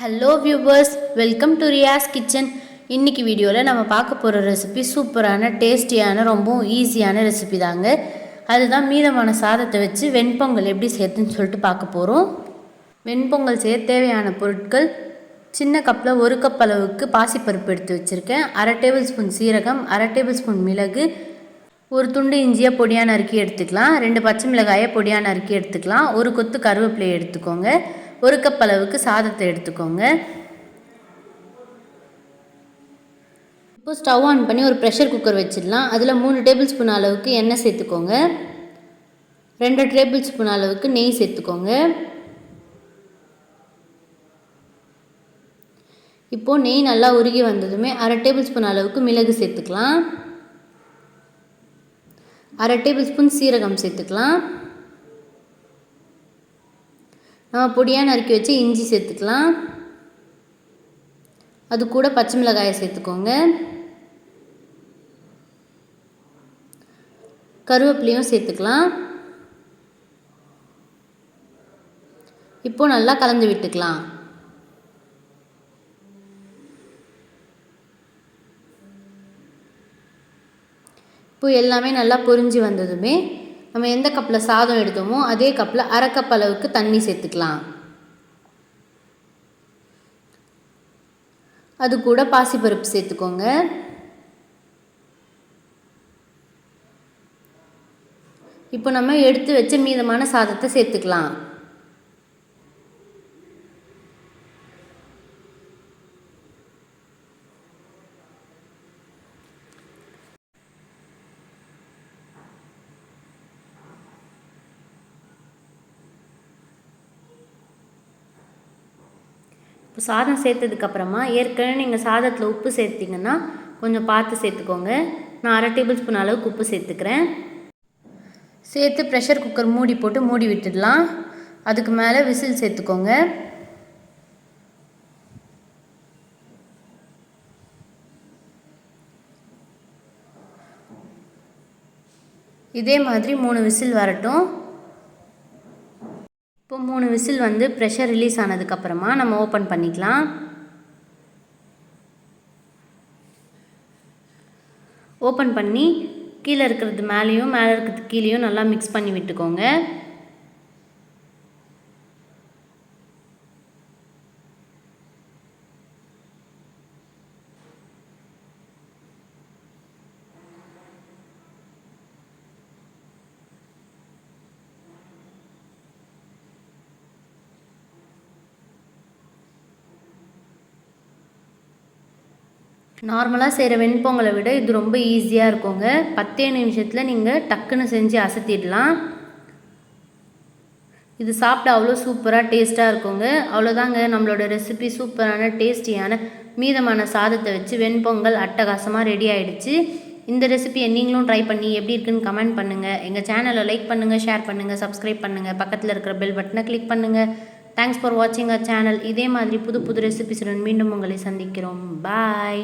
Hello viewers welcome to Riyas kitchen இன்னைக்கு வீடியோவில் நம்ம பார்க்க போகிற ரெசிபி சூப்பரான டேஸ்டியான ரொம்பவும் ஈஸியான ரெசிபி தாங்க. அதுதான் மீதமான சாதத்தை வச்சு வெண்பொங்கல் எப்படி சேர்த்துன்னு சொல்லிட்டு பார்க்க போகிறோம் வெண்பொங்கல் செய்ய தேவையான பொருட்கள் சின்ன கப்பில் ஒரு கப் அளவுக்கு பாசிப்பருப்பு எடுத்து வச்சுருக்கேன். அரை டேபிள் ஸ்பூன் சீரகம் அரை டேபிள் ஸ்பூன் மிளகு ஒரு துண்டு இஞ்சியாக பொடியான அறுக்கி எடுத்துக்கலாம். ரெண்டு பச்சை மிளகாயை பொடியான அறுக்கி எடுத்துக்கலாம். ஒரு கொத்து கருவேப்பிலையை எடுத்துக்கோங்க. ஒரு கப் அளவுக்கு சாதத்தை எடுத்துக்கோங்க. இப்போ ஸ்டவ் ஆன் பண்ணி ஒரு ப்ரெஷர் குக்கர் வச்சிடலாம். அதில் மூணு டேபிள் ஸ்பூன் அளவுக்கு எண்ணெய் சேர்த்துக்கோங்க. ரெண்டு டேபிள் ஸ்பூன் அளவுக்கு நெய் சேர்த்துக்கோங்க. இப்போது நெய் நல்லா உருகி வந்ததுமே அரை டேபிள் ஸ்பூன் அளவுக்கு மிளகு சேர்த்துக்கலாம். அரை டேபிள் ஸ்பூன் சீரகம் சேர்த்துக்கலாம். நம்ம பொடியாக நறுக்கி வச்சு இஞ்சி சேர்த்துக்கலாம். அது கூட பச்சை மிளகாயை சேர்த்துக்கோங்க. கருவேப்பிலையும் சேர்த்துக்கலாம். இப்போ நல்லா கலந்து விட்டுக்கலாம். இப்போ எல்லாமே நல்லா பொரிஞ்சு வந்ததுமே நம்ம எந்த கப்பில் சாதம் எடுத்தோமோ அதே கப்பில் அரை கப் அளவுக்கு தண்ணி சேர்த்துக்கலாம். அது கூட பாசிப்பருப்பு சேர்த்துக்கோங்க. இப்போ நம்ம எடுத்து வச்ச மீதமான சாதத்தை சேர்த்துக்கலாம். இப்போ சாதம் சேர்த்ததுக்கப்புறமா ஏற்கனவே நீங்கள் சாதத்தில் உப்பு சேர்த்திங்கன்னா கொஞ்சம் பார்த்து சேர்த்துக்கோங்க. நான் அரை டேபிள் ஸ்பூன் அளவுக்கு உப்பு சேர்த்துக்கிறேன். சேர்த்து ப்ரெஷர் குக்கர் மூடி போட்டு மூடி விட்டுடலாம். அதுக்கு மேலே விசில் சேர்த்துக்கோங்க. இதே மாதிரி மூணு விசில் வரட்டும். விசில் வந்து ப்ரெஷர் ரிலீஸ் ஆனதுக்கப்புறமா நம்ம ஓப்பன் பண்ணிக்கலாம். ஓப்பன் பண்ணி கீழே இருக்கிறது மேலேயும் மேலே இருக்கிறது கீழேயும் நல்லா மிக்ஸ் பண்ணி விட்டுக்கோங்க. நார்மலாக செய்கிற வெண்பொங்கலை விட இது ரொம்ப ஈஸியாக இருக்குங்க. பத்தே நிமிஷத்தில் நீங்கள் டக்குன்னு செஞ்சு அசத்திடலாம். இது சாப்பிட அவ்வளோ சூப்பராக டேஸ்ட்டாக இருக்குங்க. அவ்வளோதாங்க நம்மளோட ரெசிபி சூப்பரான டேஸ்டியான மீதமான சாதத்தை வச்சு வெண்பொங்கல் அட்டகாசமாக ரெடி ஆகிடுச்சு இந்த ரெசிபியை நீங்களும் ட்ரை பண்ணி எப்படி இருக்குன்னு கமெண்ட் பண்ணுங்கள் எங்கள் சேனலை லைக் பண்ணுங்கள் ஷேர் பண்ணுங்கள் சப்ஸ்கிரைப் பண்ணுங்கள் பக்கத்தில் இருக்கிற பெல் பட்டனை கிளிக் பண்ணுங்கள் தேங்க்ஸ் ஃபார் வாட்சிங் அ சேனல் இதே மாதிரி புது புது ரெசிபிஸுடன் மீண்டும் உங்களை சந்திக்கிறோம். பாய்